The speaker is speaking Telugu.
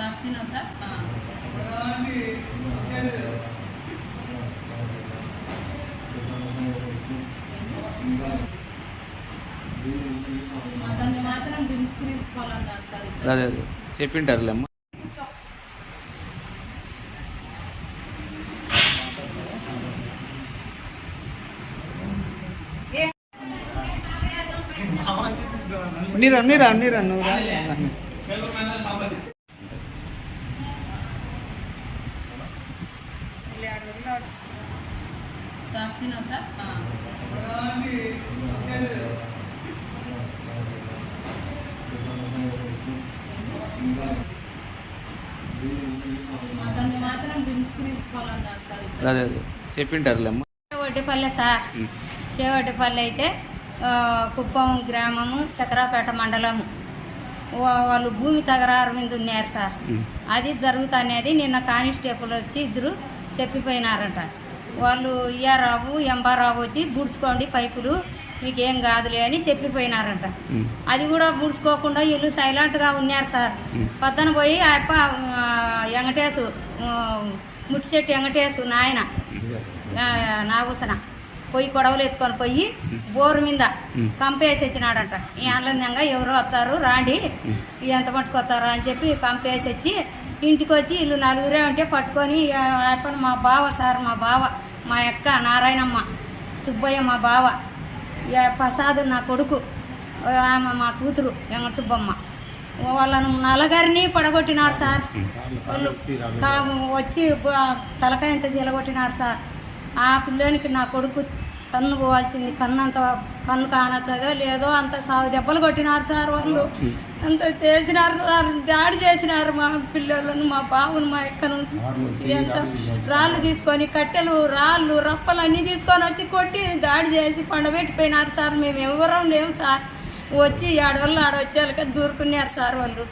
సాక్షినా సార్? అతన్ని మాత్రం డ్రింక్స్ తీసుకోవాలన్నారు సార్ అదే అదే. చెప్పింటారులేమ్మ నీరా నీరా నీరా నువ్వు సాక్షినా సార్ అదే అదే. చెప్పింటారులేమ్మ వడ్డిపల్లె సార్. అయితే కుప్పం గ్రామము చక్రాపేట మండలము. వాళ్ళు భూమి తగరారు మీద ఉన్నారు సార్. అది జరుగుతనేది నిన్న కానిస్టేబుల్ వచ్చి ఇద్దరు చెప్పిపోయినారంట. వాళ్ళు ఇయ్యారావు ఎంబారావు వచ్చి బుడ్చుకోండి పైపులు మీకేం కాదులే అని చెప్పిపోయినారంట. అది కూడా బుడ్చుకోకుండా వీళ్ళు సైలెంట్గా ఉన్నారు సార్. పక్కన పోయి ఆ అప్ప వెంకటేశు ముట్టిచెట్టు వెంకటేశు నాయన నాగుసన పోయి కొడవలు ఎత్తుకొని పోయి బోరు మీద కంపేసి వచ్చినాడంట ఈ ఆనందంగా ఎవరో వచ్చారు రాండి ఎంత పట్టుకొచ్చారు అని చెప్పి కంపేసి వచ్చి ఇంటికి వచ్చి వీళ్ళు నలుగురే ఉంటే పట్టుకొని అప్పని మా బావ సార్ మా బావ మా అక్క నారాయణమ్మ సుబ్బయ్య మా బావ ప్రసాద్ నా కొడుకు ఆమె మా కూతురు వెంకట సుబ్బమ్మ. వాళ్ళను నలగారిని పడగొట్టినారు సార్. వాళ్ళు వచ్చి బ- తలకాయ ఎంత చీలగొట్టినారు సార్. ఆ పిల్లోనికి నా కొడుకు కన్ను పోవాల్సింది. కన్ను అంత కన్ను కానక్కదో లేదో అంత సాగు దెబ్బలు కొట్టినారు సార్ వాళ్ళు. అంత చేసినారు సార్. దాడి చేసినారు మా పిల్లలను మా బాబును మా ఎక్కను. ఎంత రాళ్ళు తీసుకొని కట్టెలు రాళ్ళు రప్పలు అన్నీ తీసుకొని వచ్చి కొట్టి దాడి చేసి పండబెట్టిపోయినారు సార్. మేము ఎవరం లేము సార్. వచ్చి ఆడవాళ్ళు ఆడ వచ్చేళ్ళకి దూరుకున్నారు సార్ వాళ్ళు.